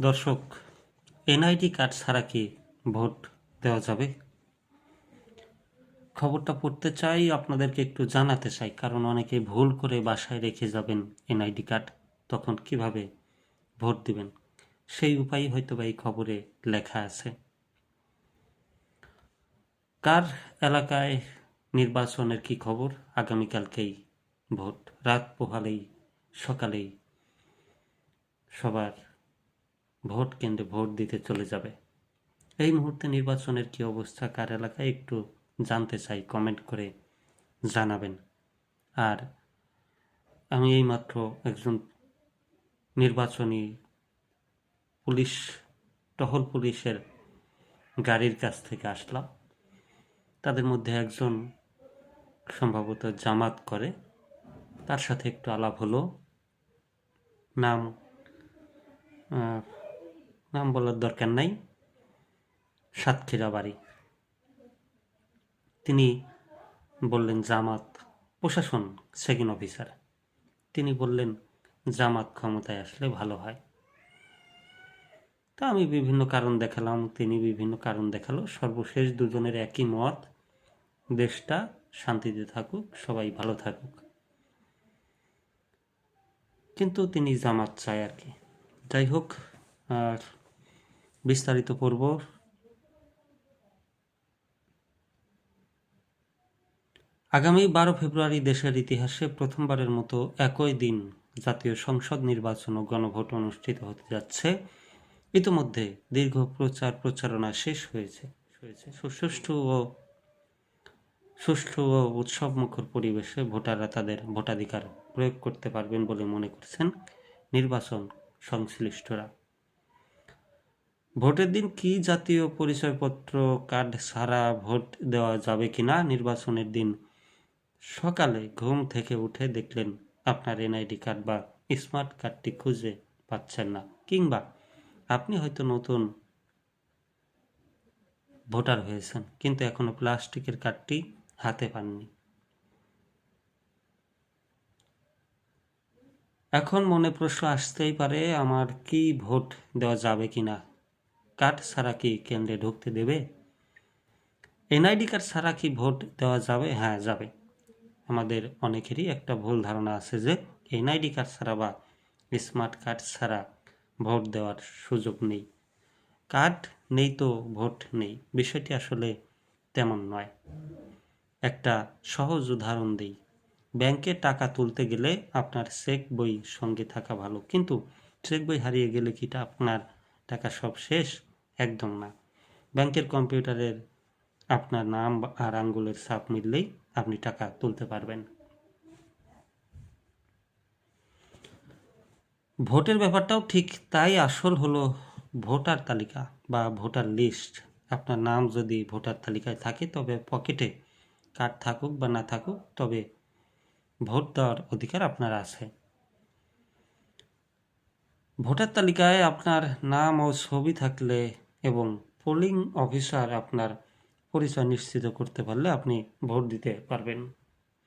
দর্শক, NID card ছাড়া কি ভোট দেওয়া যাবে? খবরটা পড়তে চাই, আপনাদেরকে একটু জানাতে চাই, কারণ অনেকে ভুল করে বাসায় রেখে যাবেন এনআইডি কার্ড, তখন কীভাবে ভোট দিবেন? সেই উপায় হয়তো বা এই খবরে লেখা আছে। কার এলাকায় নির্বাচনের কি খবর? আগামীকালকেই ভোট, রাত পোহালেই সকালেই সবার ভোট কেন্দ্রে ভোট দিতে চলে যাবে। এই মুহূর্তে নির্বাচনের কি অবস্থা, কার এলাকায় একটু জানতে চাই কমেন্ট করে জানাবেন। আর আমি এইমাত্র একজন নির্বাচনী পুলিশ, টহল পুলিশের গাড়ির কাছ থেকে আসলাম। তাদের মধ্যে একজন সম্ভবত জামাত করে, তার সাথে একটু আলাপ হলো। নাম নাম বলার দরকার নাই। সাতক্ষীরা বাড়ি। তিনি বললেন, জামাত প্রশাসন, সেকেন্ড অফিসার। তিনি বললেন, জামাত ক্ষমতায় আসলে ভালো হয়। তা আমি বিভিন্ন কারণ দেখালাম, তিনি বিভিন্ন কারণ দেখাল। সর্বশেষ দুজনের একই মত, দেশটা শান্তিতে থাকুক, সবাই ভালো থাকুক। কিন্তু তিনি জামাত চায় আর কি। যাই হোক, আর বিস্তারিত পড়ব আগামী বারো ফেব্রুয়ারি দেশের ইতিহাসে প্রথমবারের মতো একই দিন জাতীয় সংসদ নির্বাচন ও গণভোট অনুষ্ঠিত হতে যাচ্ছে। ইতিমধ্যে দীর্ঘ প্রচার প্রচারণা শেষ হয়েছে হয়েছে। সুষ্ঠু ও সুষ্ঠু ও উৎসবমুখর পরিবেশে ভোটাররা তাদের ভোটাধিকার প্রয়োগ করতে পারবেন বলে মনে করছেন নির্বাচন সংশ্লিষ্টরা। ভোটের দিন কি জাতীয় পরিচয়পত্র কার্ড ছাড়া ভোট দেওয়া যাবে কিনা নির্বাচনের দিন সকালে ঘুম থেকে উঠে দেখলেন আপনার এনআইডি কার্ড বা স্মার্ট কার্ডটি খুঁজে পাচ্ছেন না। কিংবা আপনি হয়তো নতুন ভোটার হয়েছেন, কিন্তু এখনও প্লাস্টিকের কার্ডটি হাতে পাননি। এখন মনে প্রশ্ন আসতেই পারে, আমার কি ভোট দেওয়া যাবে কিনা কার্ড ছাড়া কি কেন্দ্রে ঢুকতে দেবে? এনআইডি কার্ড ছাড়া কি ভোট দেওয়া যাবে? হ্যাঁ যাবে। আমাদের অনেকেরই একটা ভুল ধারণা আছে যে এনআইডি কার্ড ছাড়া বা স্মার্ট কার্ড ছাড়া ভোট দেওয়ার সুযোগ নেই। কার্ড নেই তো ভোট নেই। বিষয়টি আসলে তেমন নয়। একটা সহজ উদাহরণ দিই। ব্যাংকে টাকা তুলতে গেলে আপনার চেক বই সঙ্গে থাকা ভালো, কিন্তু চেক বই হারিয়ে গেলে কি তা আপনার টাকা সব শেষ? একদম না। ব্যাংকের কম্পিউটারের আপনার নাম আর আঙ্গুলের ছাপ মিললেই আপনি টাকা তুলতে পারবেন। ভোটের ব্যাপারটাও ঠিক তাই আসল হলো ভোটার তালিকা বা ভোটার লিস্ট। আপনার নাম যদি ভোটার তালিকায় থাকে তবে পকেটে কার্ড থাকুক বা না থাকুক তবে ভোট দেওয়ার অধিকার আপনার আছে। ভোটার তালিকায় আপনার নাম ও ছবি থাকলে এবং পোলিং অফিসার আপনার পরিচয় নিশ্চিত করতে পারলে আপনি ভোট দিতে পারবেন।